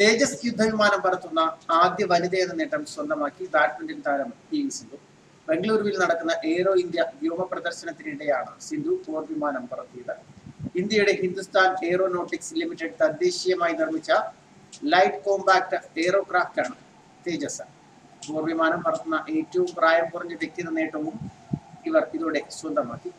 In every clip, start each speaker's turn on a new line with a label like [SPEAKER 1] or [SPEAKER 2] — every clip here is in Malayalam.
[SPEAKER 1] തേജസ് യുദ്ധവിമാനം പറത്തുന്ന ആദ്യ വനിതയെന്ന നേട്ടം സ്വന്തമാക്കി ബാഡ്മിന്റൺ താരം പി വി സിന്ധു. ബംഗളൂരുവിൽ നടക്കുന്ന എയ്റോ ഇന്ത്യ വ്യോമ പ്രദർശനത്തിനിടെയാണ് സിന്ധു പോർ വിമാനം പറത്തിയത്. ഇന്ത്യയുടെ ഹിന്ദുസ്ഥാൻ എയ്റോനോട്ടിക്സ് ലിമിറ്റഡ് തദ്ദേശീയമായി നിർമ്മിച്ച ലൈറ്റ് കോമ്പാക്ട് ആണ് തേജസ്. പോർ വിമാനം പറത്തുന്ന ഏറ്റവും പ്രായം കുറഞ്ഞ വ്യക്തി എന്ന നേട്ടവും ഇവർ ഇതോടെ സ്വന്തമാക്കി.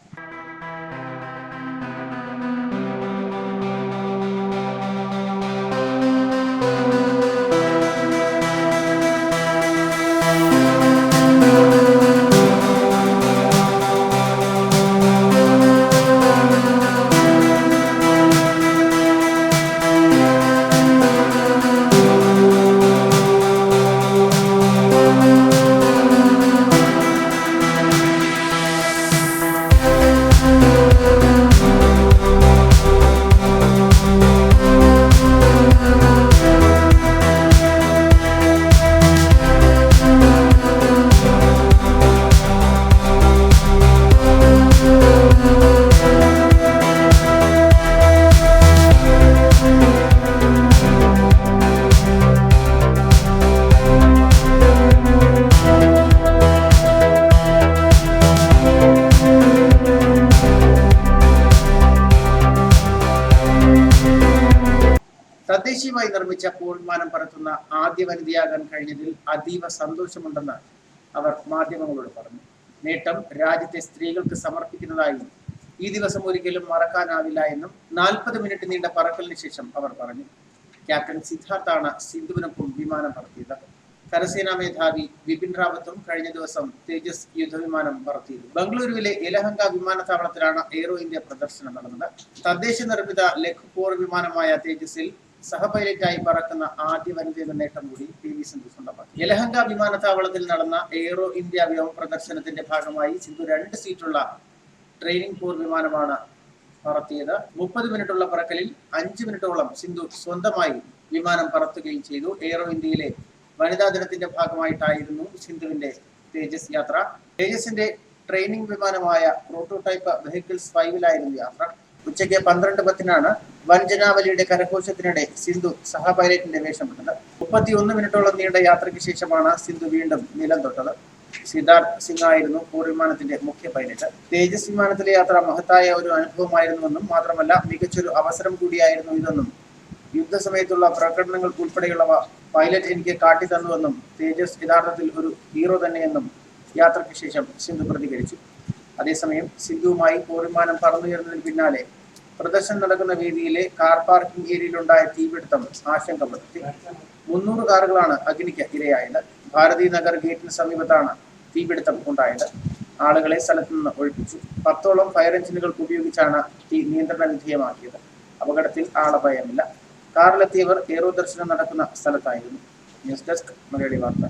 [SPEAKER 1] തദ്ദേശീയമായി നിർമ്മിച്ച പോൾ വിമാനം പറത്തുന്ന ആദ്യ വനിതയാകാൻ കഴിഞ്ഞതിൽ അതീവ സന്തോഷമുണ്ടെന്ന് അവർ മാധ്യമങ്ങളോട് പറഞ്ഞു. നേട്ടം രാജ്യത്തെ സ്ത്രീകൾക്ക് സമർപ്പിക്കുന്നതായി ഈ ദിവസം ഒരിക്കലും മറക്കാനാവില്ല എന്നും നാൽപ്പത് മിനിറ്റ് നീണ്ട പറക്കലിന് ശേഷം അവർ പറഞ്ഞു. ക്യാപ്റ്റൻ സിദ്ധാർത്ഥാണ് സിന്ധുവിനൊപ്പം വിമാനം പറത്തിയത്. കരസേനാ മേധാവി ബിപിൻ റാവത്തും കഴിഞ്ഞ ദിവസം തേജസ് യുദ്ധവിമാനം പറത്തിയത്. ബംഗളൂരുവിലെ യലഹങ്ക വിമാനത്താവളത്തിലാണ് എയ്റോ ഇന്ത്യ പ്രദർശനം നടന്നത്. തദ്ദേശ നിർമ്മിത ലഘുപോർ വിമാനമായ തേജസിൽ സഹപൈലറ്റായി പറക്കുന്ന ആദ്യ വനിത എന്ന നേട്ടം കൂടി പി വി സിന്ധു സ്വന്തമാക്കി. യലഹങ്ക വിമാനത്താവളത്തിൽ നടന്ന എയ്റോ ഇന്ത്യ വ്യോമ പ്രദർശനത്തിന്റെ ഭാഗമായി സിന്ധു രണ്ട് സീറ്റുള്ള ട്രെയിനിങ് പോർ വിമാനമാണ് പറത്തിയത്. മുപ്പത് മിനിറ്റുള്ള പറക്കലിൽ അഞ്ച് മിനിറ്റോളം സിന്ധു സ്വന്തമായി വിമാനം പറത്തുകയും ചെയ്തു. എയ്റോ ഇന്ത്യയിലെ വനിതാ ദിനത്തിന്റെ ഭാഗമായിട്ടായിരുന്നു സിന്ധുവിന്റെ തേജസ് യാത്ര. തേജസിന്റെ ട്രെയിനിങ് വിമാനമായ പ്രോട്ടോടൈപ്പ് വെഹിക്കിൾസ് ഫൈവിലായിരുന്നു യാത്ര. ഉച്ചയ്ക്ക് പന്ത്രണ്ട് പത്തിനാണ് വഞ്ചനാവലിയുടെ കരഘോഷത്തിനിടെ സിന്ധു സഹ പൈലറ്റിന്റെ വേഷമിട്ടത് മുപ്പത്തിയൊന്ന് മിനിറ്റോളം നീണ്ട യാത്രയ്ക്ക് ശേഷമാണ് സിന്ധു വീണ്ടും നിലം തൊട്ടത്. സിദ്ധാർത്ഥ് സിംഗ് ആയിരുന്നു പൂർ വിമാനത്തിന്റെ മുഖ്യ പൈലറ്റ്. തേജസ് വിമാനത്തിലെ യാത്ര മഹത്തായ ഒരു അനുഭവമായിരുന്നുവെന്നും മാത്രമല്ല മികച്ചൊരു അവസരം കൂടിയായിരുന്നു ഇതെന്നും യുദ്ധസമയത്തുള്ള പ്രകടനങ്ങൾ ഉൾപ്പെടെയുള്ളവ പൈലറ്റ് എനിക്ക് കാട്ടിത്തന്നുവെന്നും തേജസ് യഥാർത്ഥത്തിൽ ഒരു ഹീറോ തന്നെയെന്നും യാത്രയ്ക്ക് ശേഷം സിന്ധു പ്രതികരിച്ചു. അതേസമയം സിന്ധുവുമായി പോർവിമാനം പറന്നുയർന്നതിന് പിന്നാലെ പ്രദർശനം നടക്കുന്ന വേദിയിലെ കാർ പാർക്കിംഗ് ഏരിയയിലുണ്ടായ തീപിടുത്തം ആശങ്ക പടർത്തി മുന്നൂറ് കാറുകളാണ് അഗ്നിക്ക് ഇരയായത്. ഭാരതി നഗർ ഗേറ്റിന് സമീപത്താണ് തീപിടുത്തം ഉണ്ടായത്. ആളുകളെ സ്ഥലത്തു നിന്ന് ഒഴിപ്പിച്ചു. പത്തോളം ഫയർ എഞ്ചിനുകൾ ഉപയോഗിച്ചാണ് തീ നിയന്ത്രണ വിധേയമാക്കിയത്. അപകടത്തിൽ ആളപായമില്ല. കാറിലെത്തിയവർ ഏറോ ദർശനം നടക്കുന്ന സ്ഥലത്തായിരുന്നു. ന്യൂസ് ഡെസ്ക് മലയാളി വാർത്ത.